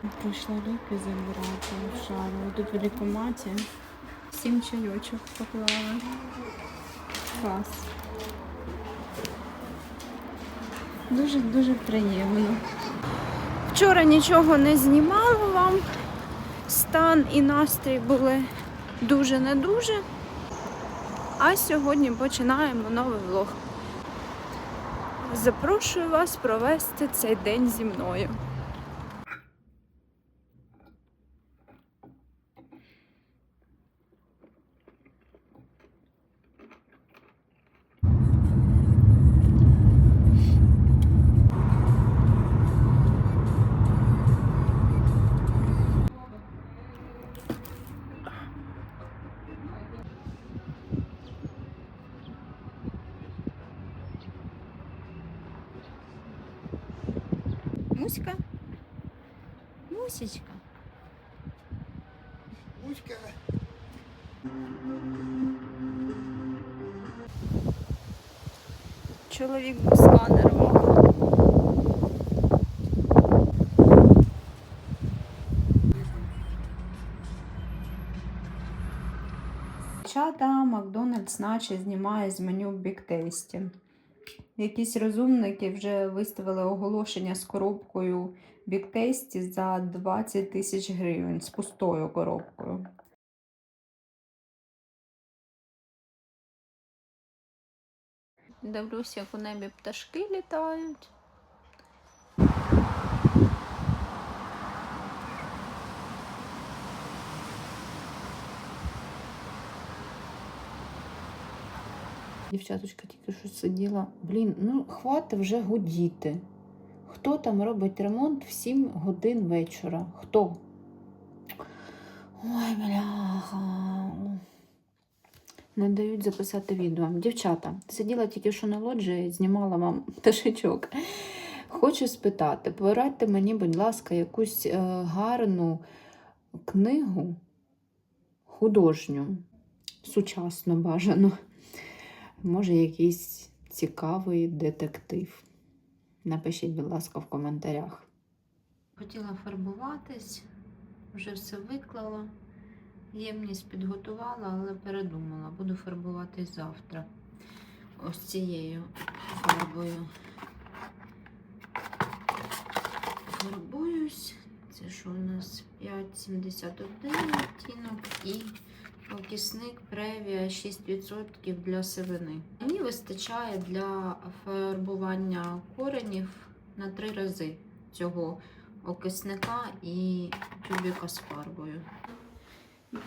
Прийшла ліки забирати шару. Тут в лікоматі. Сім чайочок поклала. Клас. Дуже-дуже приємно. Вчора нічого не знімала вам. Стан і настрій були дуже не дуже. А сьогодні починаємо новий влог. Запрошую вас провести цей день зі мною. Муська? Мусечка. Муська. Чоловік був сканером. Чата Макдональдс наче знімає з меню Big Tasty. Якісь розумники вже виставили оголошення з коробкою Tasty за 20 тисяч гривень з пустою коробкою. Дивлюсь, як у небі пташки літають. Дівчаточка тільки що сиділа. Блін, ну хвати вже гудіти. Хто там робить ремонт в 7 годин вечора? Хто? Ой, бляха. Не дають записати відео. Дівчата, сиділа тільки що на лоджії, знімала вам пташечок. Хочу спитати, порадьте мені, будь ласка, якусь е, гарну книгу художню, сучасно бажано. Може, якийсь цікавий детектив. Напишіть, будь ласка, в коментарях. Хотіла фарбуватись, вже все виклала. Ємність підготувала, але передумала. Буду фарбуватись завтра. Ось цією фарбою. Фарбуюсь. Це що у нас 5,71 відтінок і окисник Превія 6% для сивини. Мені вистачає для фарбування коренів на три рази цього окисника і тюбіка з фарбою.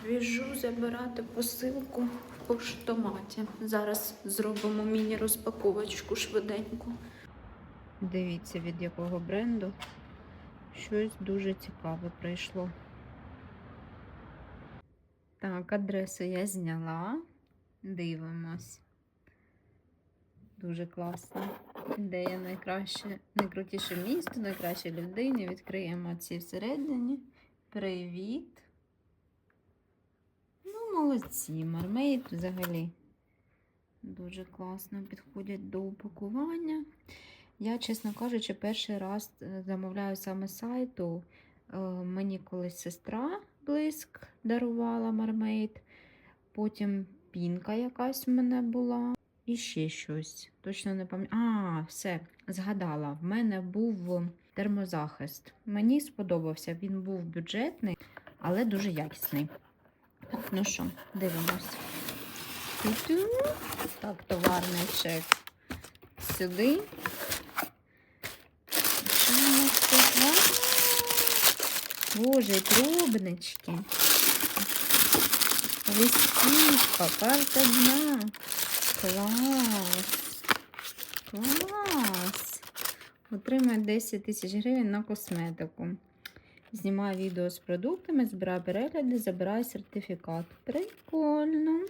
Біжу забирати посилку в поштоматі. Зараз зробимо міні-розпаковочку швиденько. Дивіться, від якого бренду щось дуже цікаве прийшло. Так, адресу я зняла. Дивимось. Дуже класно. Ідея найкраще, найкрутіше місто, найкраще людині. Відкриємо ці всередині. Привіт. Ну, молодці, мармейд взагалі дуже класно підходять до упакування. Я, чесно кажучи, перший раз е, замовляю саме сайту. Е, Мені колись сестра блиск дарувала мармейд. Потім пінка якась в мене була. І ще щось. Точно не пам'ятаю. А, все, згадала. В мене був термозахист. Мені сподобався. Він був бюджетний, але дуже якісний. Ну що, дивимось. Так, товарний чек. Сюди. Що у нас тут? А, Боже, трубнички. Листівка, карта дня. Клас. Клас. Отримає 10 тисяч гривень на косметику. Знімаю відео з продуктами, збираю перегляди, забираю сертифікат. Прикольно.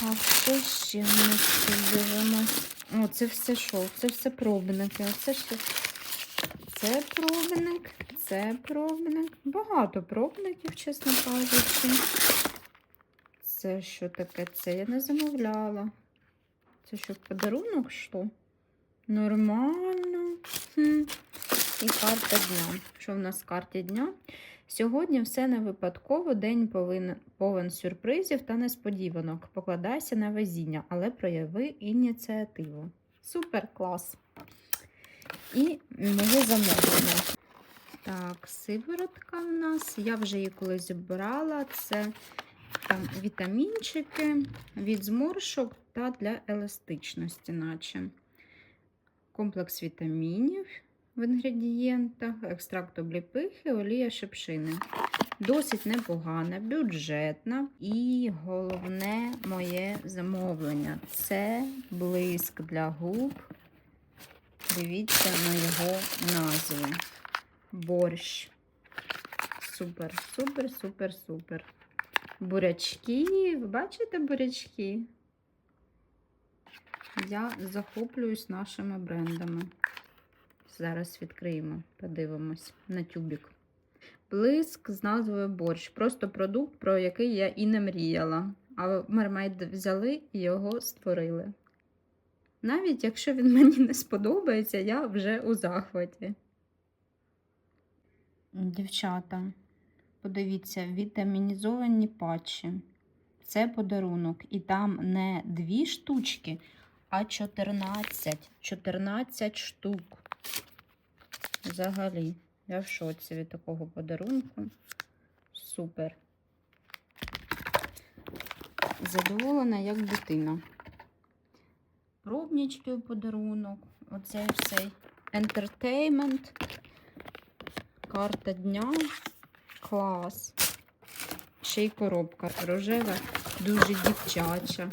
Так, що ще ми тут дивимось? О, це все що? Це все пробники. Оце що? Це пробник, це пробник. Багато пробників, чесно кажучи. Це що таке? Це я не замовляла. Це що, подарунок що? Нормально. Хм. І карта дня. що в нас в карті дня. Сьогодні все не випадково, день повинен, повен сюрпризів та несподіванок. Покладайся на везіння, але прояви ініціативу. Супер клас! І моє замовлення. Так, сиворотка в нас. Я вже її колись брала. Це там вітамінчики від зморшок та для еластичності, наче. Комплекс вітамінів в інгредієнтах, екстракт обліпихи, олія шипшини. Досить непогана, бюджетна. І головне моє замовлення це блиск для губ. Дивіться на його назву. Борщ. Супер, супер, супер, супер. Бурячки. Ви бачите бурячки? Я захоплююсь нашими брендами. Зараз відкриємо, подивимось на тюбік. Блиск з назвою борщ. Просто продукт, про який я і не мріяла. А мермейд взяли і його створили. Навіть якщо він мені не сподобається, я вже у захваті. Дівчата, подивіться, вітамінізовані патчі. Це подарунок. І там не дві штучки, а 14. 14 штук. Взагалі, я в шоці від такого подарунку. Супер. Задоволена, як дитина. Пробнички у подарунок. Оцей цей ентертеймент. Карта дня. Клас. Ще й коробка рожева, дуже дівчача.